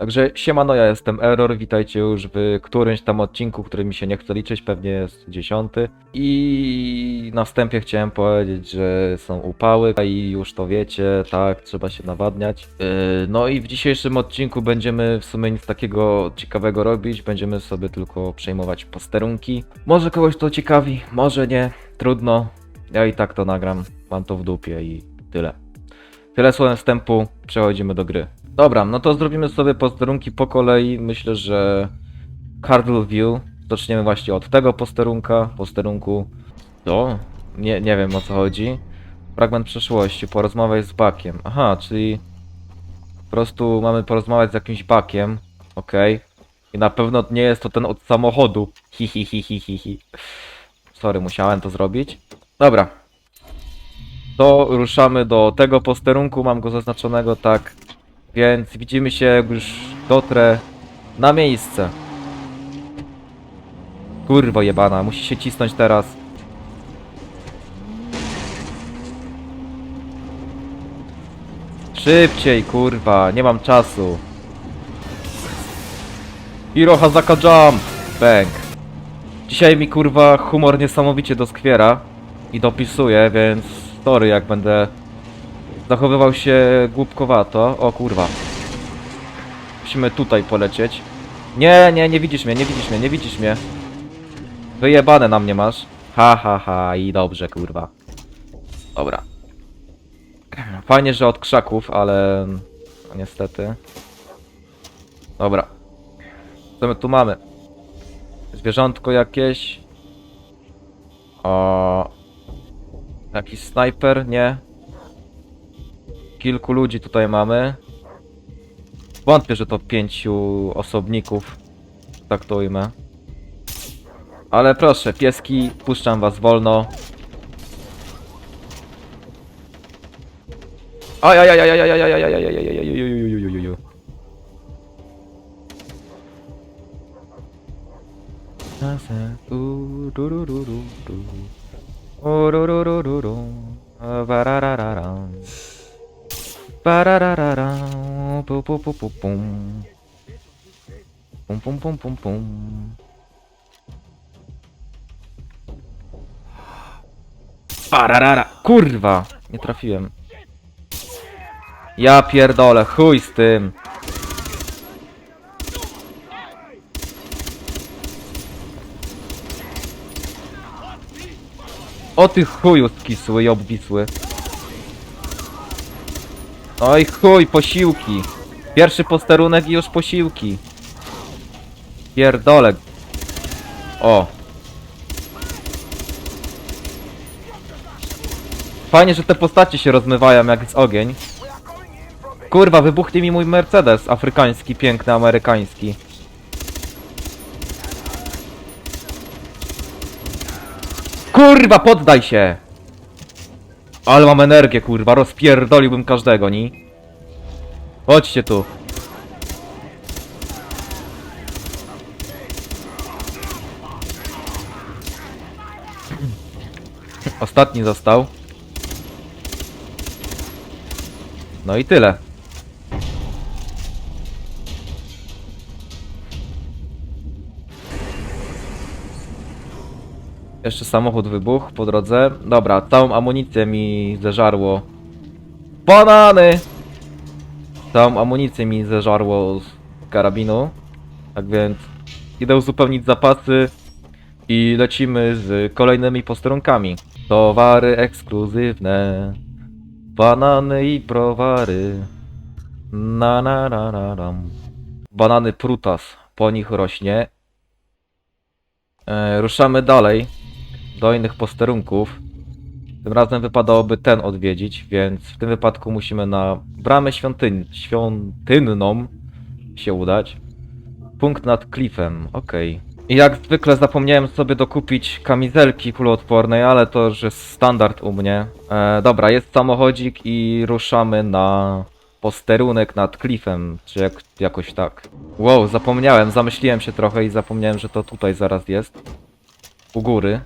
Także siemano, ja jestem Error, witajcie już w którymś tam odcinku, który mi się nie chce liczyć, pewnie jest dziesiąty. I na wstępie chciałem powiedzieć, że są upały i już to wiecie, tak, trzeba się nawadniać. E, no i w dzisiejszym odcinku będziemy w sumie nic takiego ciekawego robić, będziemy sobie tylko przejmować posterunki. Może kogoś to ciekawi, może nie, trudno, ja i tak to nagram, mam to w dupie i tyle. Tyle słowem wstępu, przechodzimy do gry. Dobra, no to zrobimy sobie posterunki po kolei. Myślę, że Cardle View. Zaczniemy właśnie od tego posterunka, posterunku do... Nie, nie wiem o co chodzi. Fragment przeszłości, porozmawiaj z Bakiem. Aha, czyli po prostu mamy porozmawiać z jakimś Bakiem. Okej. Okay. I na pewno nie jest to ten od samochodu. Hi, hi, hi, hi, hi, hi. Sorry, musiałem to zrobić. Dobra. To ruszamy do tego posterunku, mam go zaznaczonego tak. Więc widzimy się, jak już dotrę na miejsce. Kurwa jebana, musi się cisnąć teraz. Szybciej, kurwa, nie mam czasu. Hiro Hazaka Jump! Bang. Dzisiaj mi, kurwa, humor niesamowicie doskwiera i dopisuje, więc story jak będę Zachowywał się głupkowato. O kurwa. Musimy tutaj polecieć. Nie, nie, nie widzisz mnie, nie widzisz mnie, nie widzisz mnie. Wyjebane na mnie masz. Ha, ha, ha. I dobrze, kurwa. Dobra. Fajnie, że od krzaków, ale... No, niestety. Dobra. Co my tu mamy? Zwierzątko jakieś. O... Jakiś snajper? Nie kilku ludzi tutaj mamy. Wątpię, że to pięciu osobników, tak to ujmę. Ale proszę, pieski, puszczam was wolno. Czasem Bararararam. Pu, pu, pu, pu, pum. Pum, pum, pum, pum, pum. Pararara. Kurwa! Nie trafiłem. Ja pierdolę, chuj z tym. O ty chuju skisły i obwisły. Oj chuj, posiłki. Pierwszy posterunek i już posiłki. Pierdolę. O. Fajnie, że te postacie się rozmywają jak z ogień. Kurwa, wybuchnie mi mój Mercedes afrykański, piękny, amerykański. Kurwa, poddaj się! Ale mam energię, kurwa, rozpierdoliłbym każdego, ni? Chodźcie tu. Ostatni został. No i tyle. Jeszcze samochód wybuchł po drodze. Dobra, całą amunicję mi zeżarło. Banany! Całą amunicję mi zeżarło z karabinu. Tak więc idę uzupełnić zapasy i lecimy z kolejnymi posterunkami. Towary ekskluzywne. Banany i browary. Na na na na nam. Banany prutas. Po nich rośnie. E, ruszamy dalej do innych posterunków. Tym razem wypadałoby ten odwiedzić, więc w tym wypadku musimy na bramę świątyń, świątynną się udać. Punkt nad klifem, okej. I jak zwykle zapomniałem sobie dokupić kamizelki kuloodpornej, ale to już jest standard u mnie. E, dobra, jest samochodzik i ruszamy na posterunek nad klifem, czy jak, jakoś tak. Wow, zapomniałem, zamyśliłem się trochę i zapomniałem, że to tutaj zaraz jest. U góry.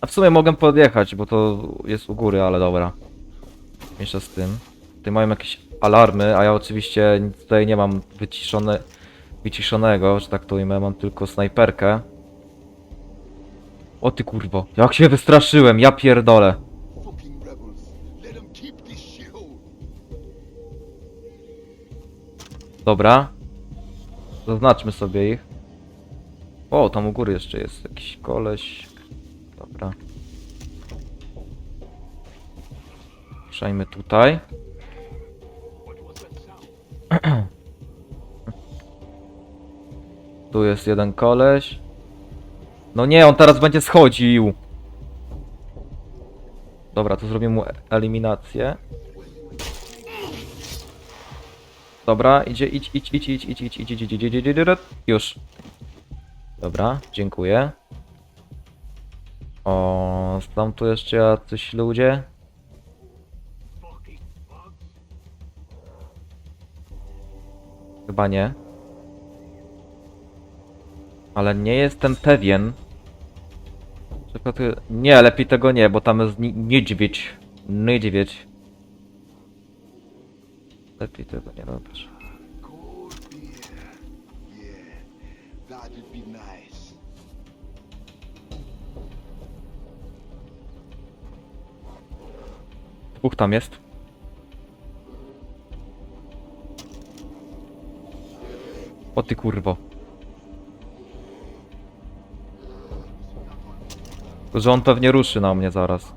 A w sumie mogę podjechać, bo to jest u góry, ale dobra. Jeszcze z tym. Tutaj mają jakieś alarmy, a ja oczywiście tutaj nie mam wyciszone, wyciszonego, że tak to ujmę, mam tylko snajperkę. O ty kurwo, jak się wystraszyłem, ja pierdolę. Dobra. Zaznaczmy sobie ich. O, tam u góry jeszcze jest jakiś koleś. Dobra. Ruszajmy tutaj. Tu jest jeden koleś. No nie, on teraz będzie schodził. Dobra, to zrobię mu eliminację. Dobra, idzie, idź, idź, idź, idź, idź, idź, idź, idź, idź, idź, idź, idź, idź, idź. Już. Dobra, dziękuję. O, są tu jeszcze jacyś ludzie? Chyba nie. Ale nie jestem pewien. Nie, lepiej tego nie, bo tam jest ni- niedźwiedź. Niedźwiedź. Lepiej tego nie robisz. Dwóch tam jest. O ty kurwo. Że on pewnie ruszy na mnie zaraz.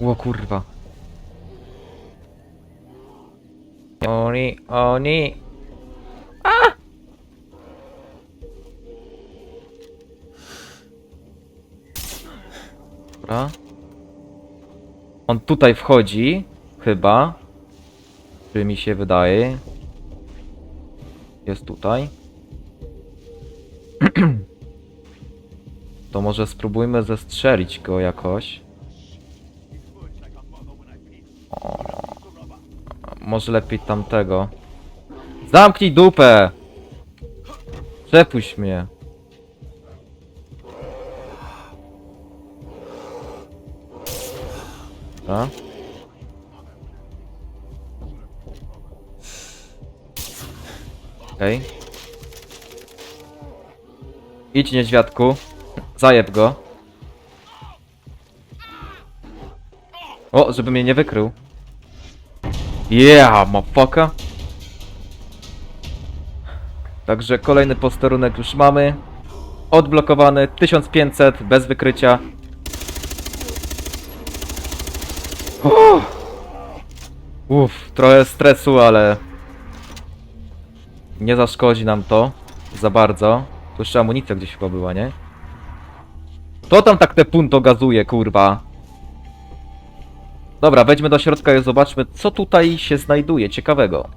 Ło kurwa. Oni, oni. Dobra. On tutaj wchodzi, chyba. Czy mi się wydaje. Jest tutaj. To może spróbujmy zestrzelić go jakoś. O, może lepiej tamtego. Zamknij dupę! Przepuść mnie. Dobra. Okej. Idź niedźwiadku. Zajeb go. O, żeby mnie nie wykrył. Yeah, motherfucker. Także kolejny posterunek już mamy. Odblokowany 1500 bez wykrycia. Uff, trochę stresu, ale nie zaszkodzi nam to za bardzo. Tu jeszcze amunicja gdzieś chyba była, nie? To tam tak te punto gazuje, kurwa. Dobra, wejdźmy do środka i zobaczmy, co tutaj się znajduje ciekawego.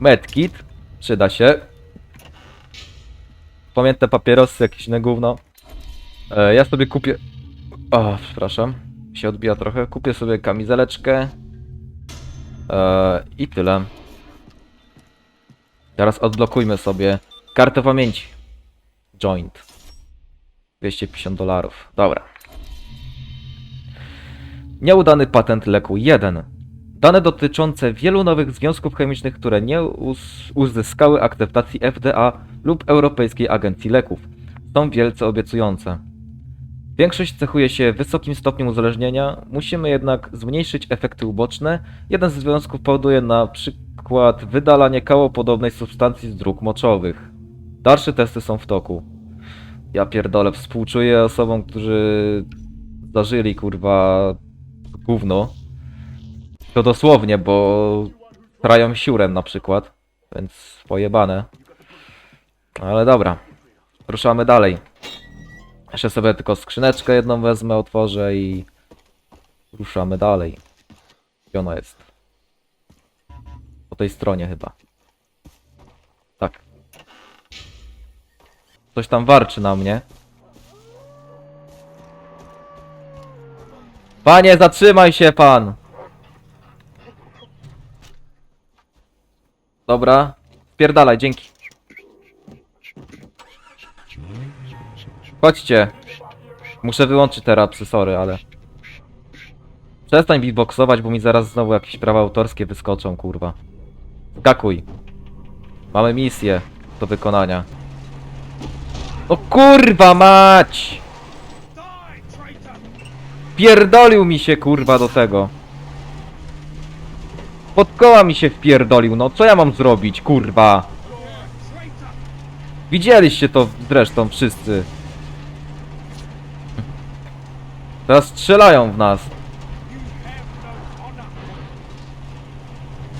Medkit, przyda się. Pamiętne papierosy, jakieś inne gówno. E, ja sobie kupię... O, przepraszam. Się odbija trochę. Kupię sobie kamizeleczkę. E, I tyle. Teraz odblokujmy sobie kartę pamięci. Joint. 250 dolarów. Dobra. Nieudany patent leku 1. Dane dotyczące wielu nowych związków chemicznych, które nie uzyskały akceptacji FDA lub Europejskiej Agencji Leków, są wielce obiecujące. Większość cechuje się wysokim stopniem uzależnienia, musimy jednak zmniejszyć efekty uboczne. Jeden z związków powoduje na przykład wydalanie kałopodobnej substancji z dróg moczowych. Dalsze testy są w toku. Ja pierdolę, współczuję osobom, którzy zażyli kurwa gówno. To dosłownie, bo trają siurem na przykład, więc pojebane. Ale dobra, ruszamy dalej. Jeszcze sobie tylko skrzyneczkę jedną wezmę, otworzę i ruszamy dalej. Gdzie ona jest? Po tej stronie chyba. Tak. Coś tam warczy na mnie. Panie, zatrzymaj się pan! Dobra, spierdalaj, dzięki. Chodźcie. Muszę wyłączyć te rapsy, sorry, ale... Przestań beatboxować, bo mi zaraz znowu jakieś prawa autorskie wyskoczą, kurwa. Skakuj. Mamy misję do wykonania. O kurwa mać! Pierdolił mi się kurwa do tego. Pod koła mi się wpierdolił, no co ja mam zrobić, kurwa? Widzieliście to zresztą wszyscy. Teraz strzelają w nas.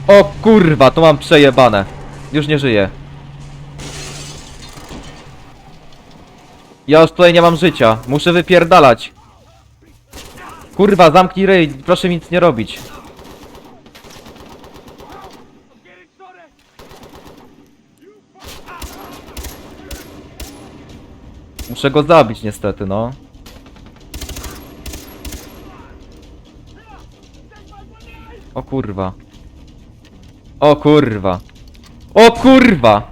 O kurwa, to mam przejebane. Już nie żyję. Ja już tutaj nie mam życia. Muszę wypierdalać. Kurwa, zamknij ryj, proszę mi nic nie robić. Muszę go zabić niestety, no. O kurwa. O kurwa. O kurwa!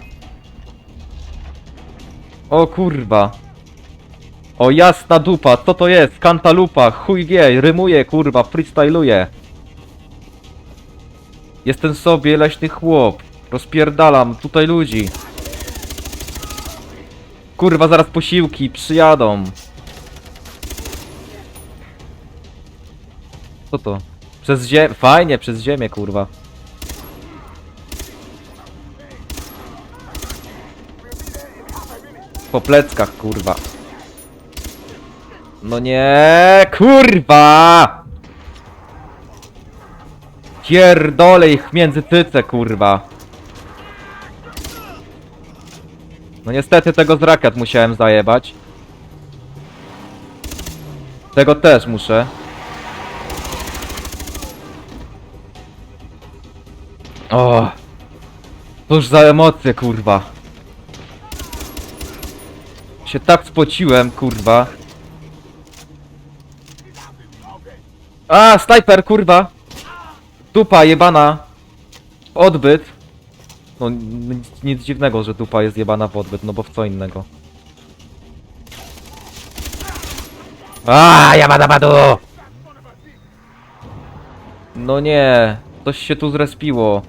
O kurwa. O jasna dupa, co to jest? Kantalupa, chuj wie, rymuje kurwa, freestyluje. Jestem sobie leśny chłop. Rozpierdalam tutaj ludzi. Kurwa, zaraz posiłki przyjadą. Co to? Przez ziemię. Fajnie, przez ziemię, kurwa. Po pleckach, kurwa. No nie, kurwa! Pierdolę ich między tyce, kurwa. No niestety tego z rakiet musiałem zajebać. Tego też muszę. O! Cóż za emocje, kurwa. Się tak spociłem, kurwa. A, snajper, kurwa! Dupa jebana. Odbyt. No nic, nic dziwnego, że dupa jest jebana w odbyt, no bo w co innego. A, jabada badu! No nie, coś się tu zrespiło.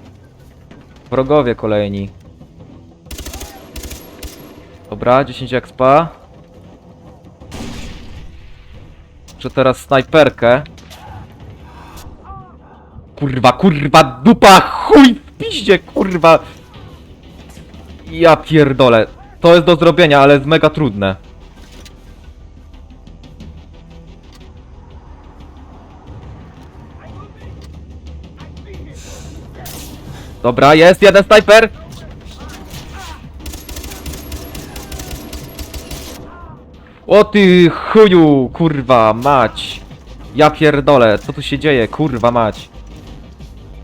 Wrogowie kolejni. Dobra, 10 expa. Muszę teraz snajperkę. Kurwa, kurwa, dupa, chuj w piździe, kurwa. Ja pierdolę. To jest do zrobienia, ale jest mega trudne. Dobra, jest jeden snajper. O ty chuju, kurwa, mać. Ja pierdolę, co tu się dzieje, kurwa mać.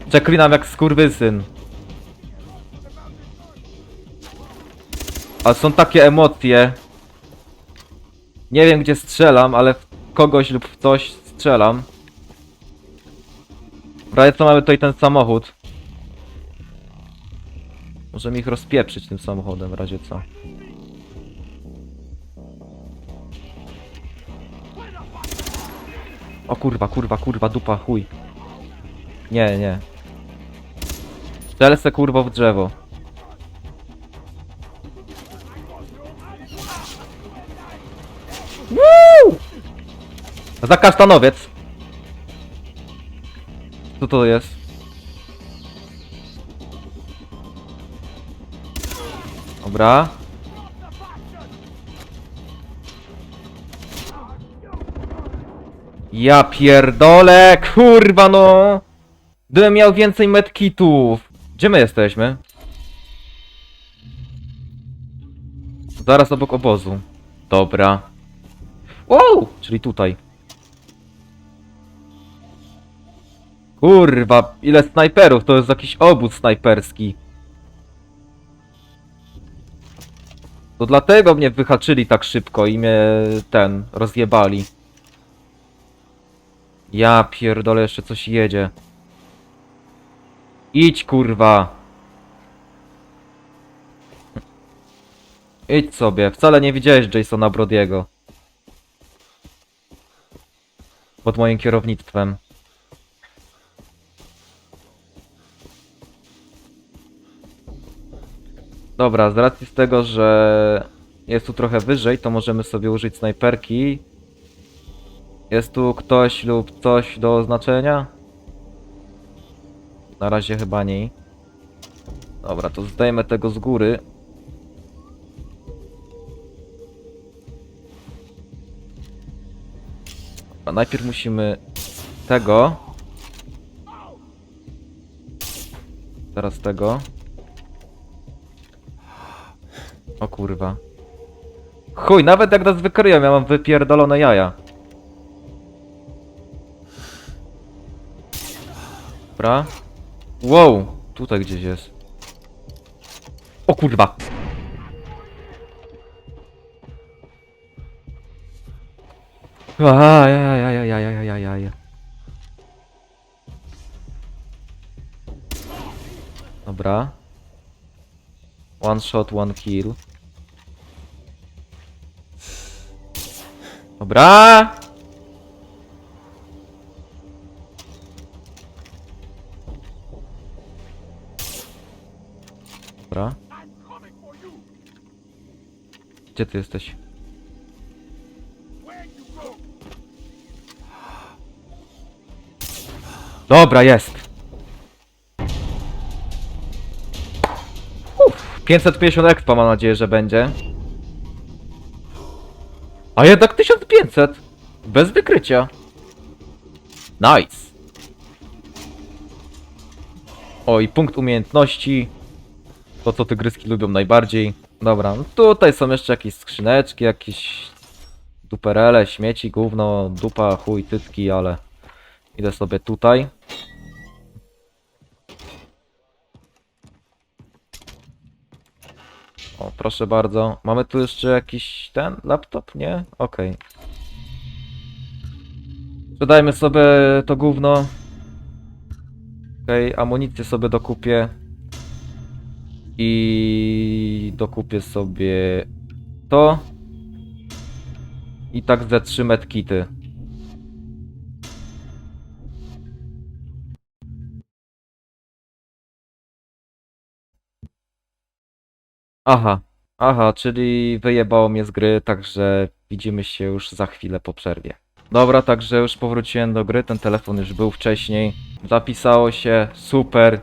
Przeklinam jak skurwysyn. Ale są takie emocje. Nie wiem gdzie strzelam, ale w kogoś lub w coś strzelam. Prawie co mamy tutaj ten samochód. Możemy ich rozpieprzyć tym samochodem w razie co. O kurwa, kurwa, kurwa, dupa, chuj. Nie, nie. Strzel se kurwo w drzewo. Woo! Za kasztanowiec. Co to jest? Dobra. Ja pierdolę, kurwa no! Gdybym miał więcej medkitów. Gdzie my jesteśmy? Zaraz obok obozu. Dobra. Wow! Czyli tutaj. Kurwa, ile snajperów, to jest jakiś obóz snajperski. To dlatego mnie wyhaczyli tak szybko i mnie ten rozjebali. Ja pierdolę, jeszcze coś jedzie. Idź kurwa. Idź sobie, wcale nie widziałeś Jasona Brodiego. Pod moim kierownictwem. Dobra, z racji z tego, że jest tu trochę wyżej, to możemy sobie użyć snajperki. Jest tu ktoś lub coś do oznaczenia? Na razie chyba nie. Dobra, to zdejmę tego z góry. A najpierw musimy tego. Teraz tego. O kurwa. Chuj, nawet jak nas wykryją, ja mam wypierdolone jaja. Dobra. Wow, tutaj gdzieś jest. O kurwa. Ajajajajajajajajaj. Dobra. One shot, one kill. Dobra! Dobra. Gdzie ty jesteś? Dobra, jest. Uff, 550 expa mam nadzieję, że będzie. A jednak 1500! Bez wykrycia. Nice. O, i punkt umiejętności. To, co tygryski lubią najbardziej. Dobra, no tutaj są jeszcze jakieś skrzyneczki, jakieś duperele, śmieci, gówno, dupa, chuj, tytki, ale idę sobie tutaj. O, proszę bardzo. Mamy tu jeszcze jakiś ten laptop? Nie? Okej. Sprzedajmy sobie to gówno. Okej, amunicję sobie dokupię. I dokupię sobie to. I tak ze trzy medkity. Aha, aha, czyli wyjebało mnie z gry, także widzimy się już za chwilę po przerwie. Dobra, także już powróciłem do gry, ten telefon już był wcześniej. Zapisało się, super.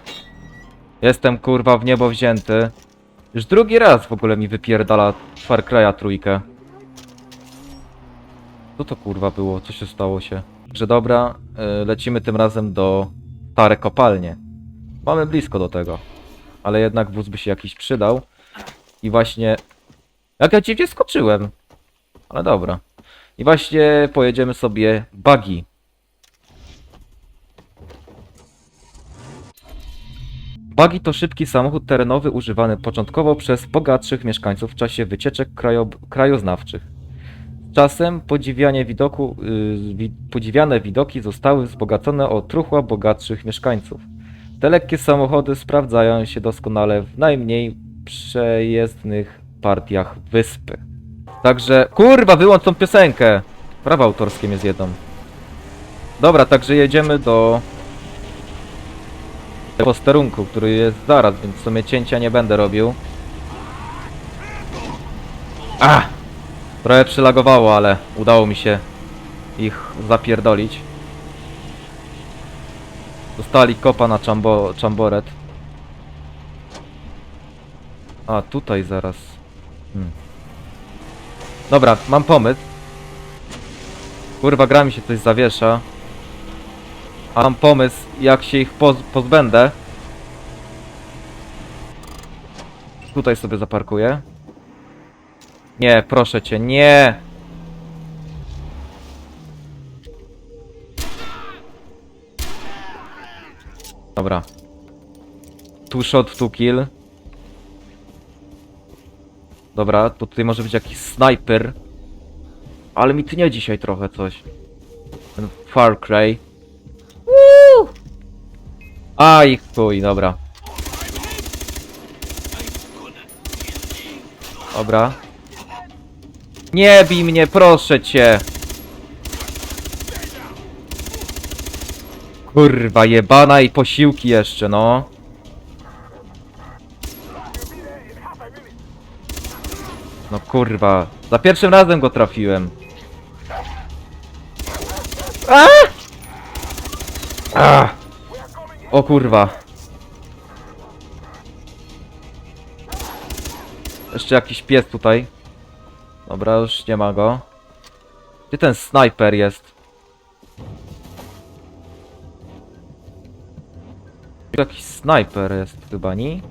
Jestem kurwa w niebo wzięty. Już drugi raz w ogóle mi wypierdala Far Cry'a trójkę. Co to kurwa było? Co się stało się? Że dobra, y, lecimy tym razem do stare kopalnie. Mamy blisko do tego. Ale jednak wóz by się jakiś przydał. I właśnie... Jak ja dziwnie skoczyłem. Ale dobra. I właśnie pojedziemy sobie buggy. Buggy to szybki samochód terenowy używany początkowo przez bogatszych mieszkańców w czasie wycieczek krajo krajoznawczych. Czasem podziwianie widoku, yy, wi podziwiane widoki zostały wzbogacone o truchła bogatszych mieszkańców. Te lekkie samochody sprawdzają się doskonale w najmniej przejezdnych partiach wyspy. Także, kurwa, wyłącz tą piosenkę! Prawa autorskie mnie zjedzą. Dobra, także jedziemy do posterunku, który jest zaraz, więc w sumie cięcia nie będę robił. A! Trochę przylagowało, ale udało mi się ich zapierdolić. Dostali kopa na czambo, czamboret. A, tutaj zaraz. Hmm. Dobra, mam pomysł. Kurwa, gra mi się coś zawiesza. A mam pomysł, jak się ich poz pozbędę. Tutaj sobie zaparkuję. Nie, proszę cię, nie! Dobra. Two shot, two kill. Dobra, to tutaj może być jakiś snajper. Ale mi tnie dzisiaj trochę coś. Ten Far Cry. Woo! Aj, chuj, dobra. Dobra. Nie bij mnie, proszę cię! Kurwa, jebana i posiłki jeszcze, no. Kurwa, za pierwszym razem go trafiłem. A! A! O kurwa. Jeszcze jakiś pies tutaj. Dobra, już nie ma go. Gdzie ten snajper jest? Jakiś snajper jest chyba, nie?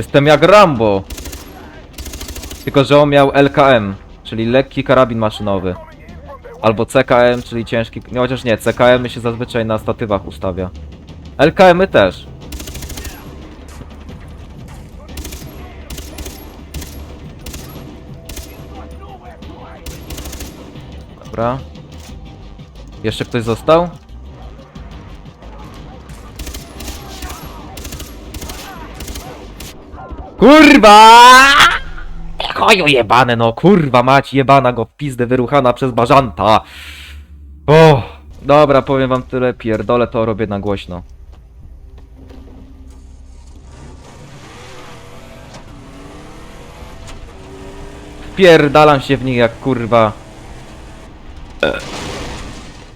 Jestem jak Rambo. Tylko, że on miał LKM, czyli lekki karabin maszynowy. Albo CKM, czyli ciężki... Nie, chociaż nie, CKM się zazwyczaj na statywach ustawia. LKM -y też. Dobra. Jeszcze ktoś został? Kurwa! Choju jebane, no kurwa mać jebana go w pizdę wyruchana przez bażanta. O, dobra, powiem wam tyle, pierdolę to robię na głośno. Wpierdalam się w nich jak kurwa.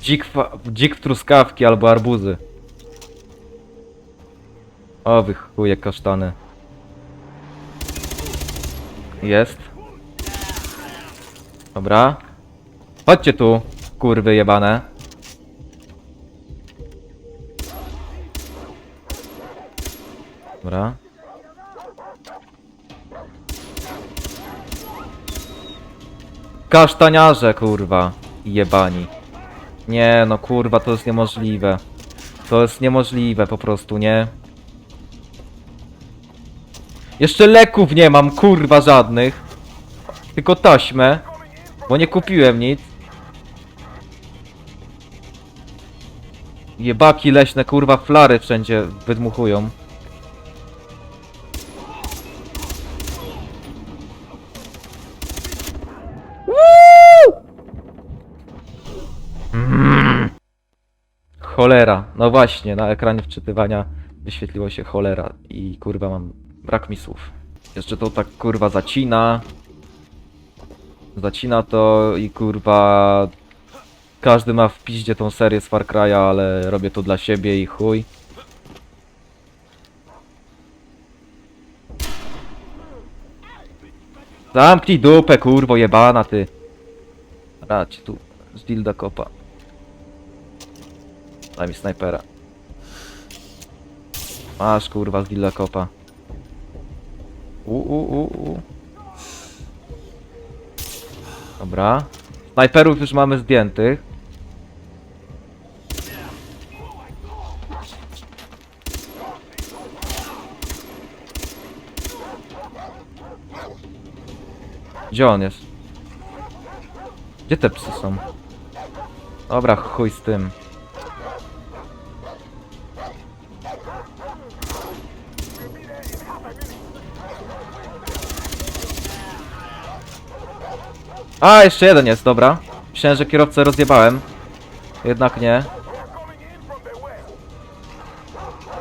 Dzik, dzik w truskawki albo arbuzy. O, wy chuje kasztany. Jest. Dobra. Chodźcie tu, kurwy jebane. Dobra. Kasztaniarze, kurwa. Jebani. Nie, no kurwa, to jest niemożliwe. To jest niemożliwe po prostu, nie? Jeszcze leków nie mam, kurwa, żadnych. Tylko taśmę. Bo nie kupiłem nic. Jebaki leśne, kurwa, flary wszędzie wydmuchują. Cholera. No właśnie, na ekranie wczytywania wyświetliło się cholera i kurwa mam brak mi słów. Jeszcze to tak kurwa zacina. Zacina to i kurwa każdy ma w piździe tą serię z Far Cry'a, ale robię to dla siebie i chuj. Zamknij dupę, kurwo jebana ty. Radź tu z dilda kopa. Daj mi snajpera. Masz kurwa z dilda kopa. U, u, u, u. Dobra. Snajperów już mamy zdjętych. Gdzie on jest? Gdzie te psy są? Dobra, chuj z tym. A, jeszcze jeden jest, dobra. Myślałem, że kierowcę rozjebałem. Jednak nie.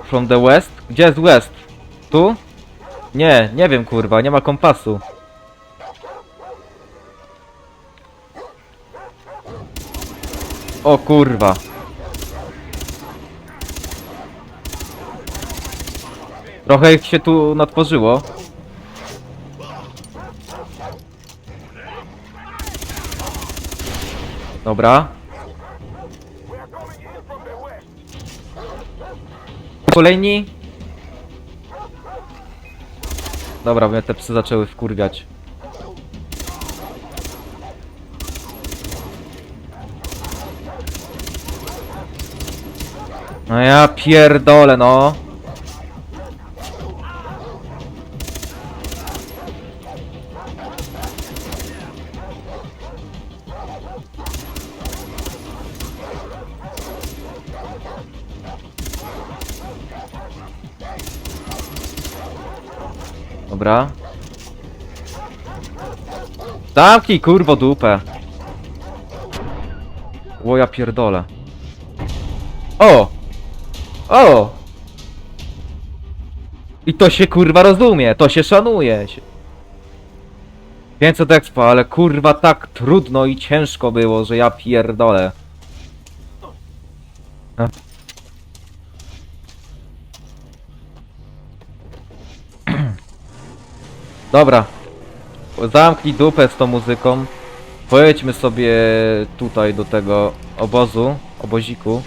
From the west? Gdzie jest west? Tu? Nie, nie wiem kurwa, nie ma kompasu. O kurwa. Trochę ich się tu natworzyło. Dobra. Kolejni. Dobra, mnie te psy zaczęły wkurwiać. No ja pierdolę, no. Dobra. Zamknij kurwo dupę. O ja pierdolę. O! O! I to się kurwa rozumie, to się szanuje. 500 expo, ale kurwa tak trudno i ciężko było, że ja pierdolę. Dobra. Zamknij dupę z tą muzyką. Pojedźmy sobie tutaj do tego obozu, oboziku.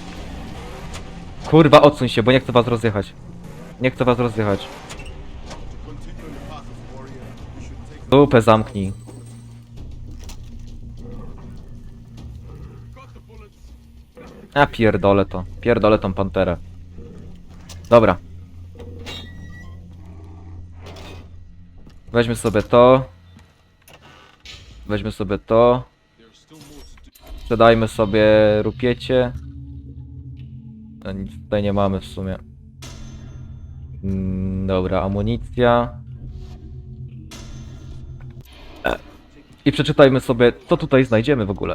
Kurwa, odsuń się, bo nie chcę was rozjechać. Nie chcę was rozjechać. Dupę zamknij. A pierdolę to. Pierdolę tą panterę. Dobra. Weźmy sobie to. Weźmy sobie to. Sprzedajmy sobie rupiecie. A Nic tutaj nie mamy w sumie. Mm, Dobra, amunicja. E, I przeczytajmy sobie, co tutaj znajdziemy w ogóle.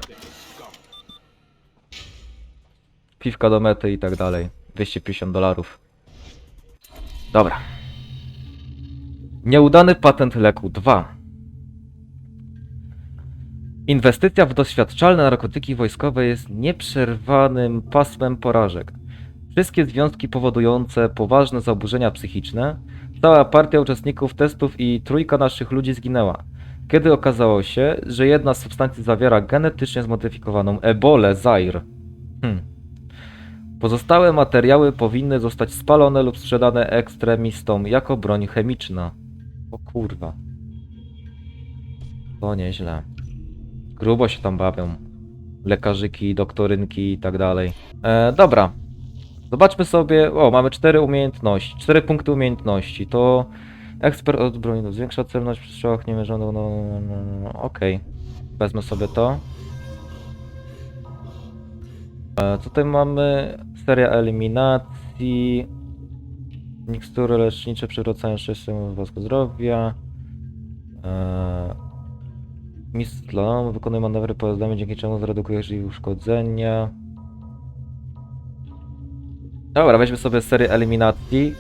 Piwka do mety i tak dalej. 250 dolarów. Dobra. Nieudany patent leku 2. Inwestycja w doświadczalne narkotyki wojskowe jest nieprzerwanym pasmem porażek. Wszystkie związki powodujące poważne zaburzenia psychiczne, cała partia uczestników testów i trójka naszych ludzi zginęła, kiedy okazało się, że jedna z substancji zawiera genetycznie zmodyfikowaną ebolę Zaire. Hmm. Pozostałe materiały powinny zostać spalone lub sprzedane ekstremistom jako broń chemiczna. O kurwa. To nieźle. Grubo się tam bawią. Lekarzyki, doktorynki i tak dalej. E, dobra. Zobaczmy sobie. O, mamy cztery umiejętności. Cztery punkty umiejętności. To ekspert od broni. no, Zwiększa celność przy strzałach niemierzoną. No, no, no, no, no. Okej. Wezmę sobie to. E, tutaj mamy seria eliminacji. Mikstury lecznicze przywracają szczęście wosku zdrowia. Eee, Mistrz slalomu wykonuje manewry pojazdami, dzięki czemu zredukujesz ich uszkodzenia. Dobra, weźmy sobie serię eliminacji.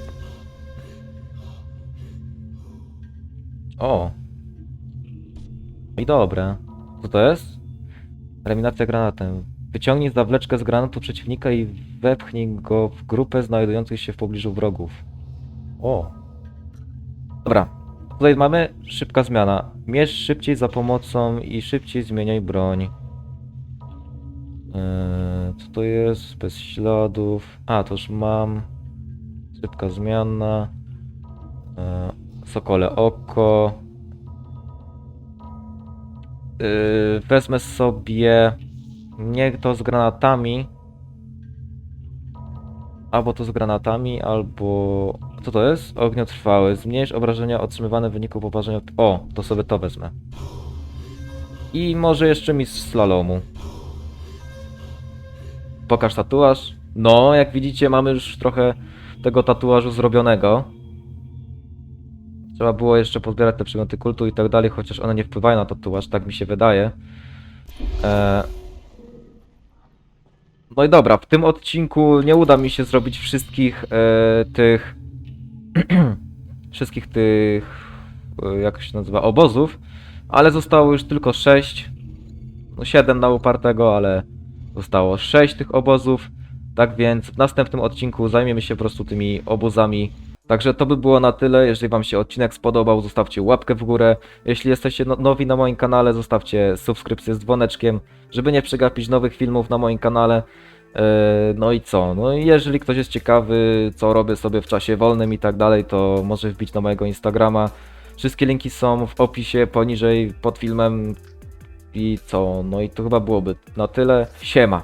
O! I dobre. Co to jest? Eliminacja granatem. Wyciągnij zawleczkę z granatu przeciwnika i wepchnij go w grupę znajdujących się w pobliżu wrogów. O! Dobra. Tutaj mamy szybka zmiana. Mierz szybciej za pomocą i szybciej zmieniaj broń. Eee, co to jest? Bez śladów. A, to już mam. Szybka zmiana. Eee, sokole oko. Eee, wezmę sobie. Nie to z granatami. Albo to z granatami, albo... Co to jest? Ogniotrwały. Zmniejsz obrażenia otrzymywane w wyniku poparzenia... O, to sobie to wezmę. I może jeszcze mi z slalomu. Pokaż tatuaż. No, jak widzicie, mamy już trochę tego tatuażu zrobionego. Trzeba było jeszcze pozbierać te przedmioty kultu i tak dalej, chociaż one nie wpływają na tatuaż, tak mi się wydaje. Eee... No i dobra, w tym odcinku nie uda mi się zrobić wszystkich e, tych. wszystkich tych. E, jak się nazywa? Obozów. Ale zostało już tylko 6. No 7 na upartego, ale zostało 6 tych obozów. Tak więc w następnym odcinku zajmiemy się po prostu tymi obozami. Także to by było na tyle. Jeżeli Wam się odcinek spodobał, zostawcie łapkę w górę. Jeśli jesteście no- nowi na moim kanale, zostawcie subskrypcję z dzwoneczkiem, żeby nie przegapić nowych filmów na moim kanale. E, No i co? No jeżeli ktoś jest ciekawy, co robię sobie w czasie wolnym i tak dalej, to może wbić na mojego Instagrama. Wszystkie linki są w opisie poniżej pod filmem. I co? No i to chyba byłoby na tyle. Siema.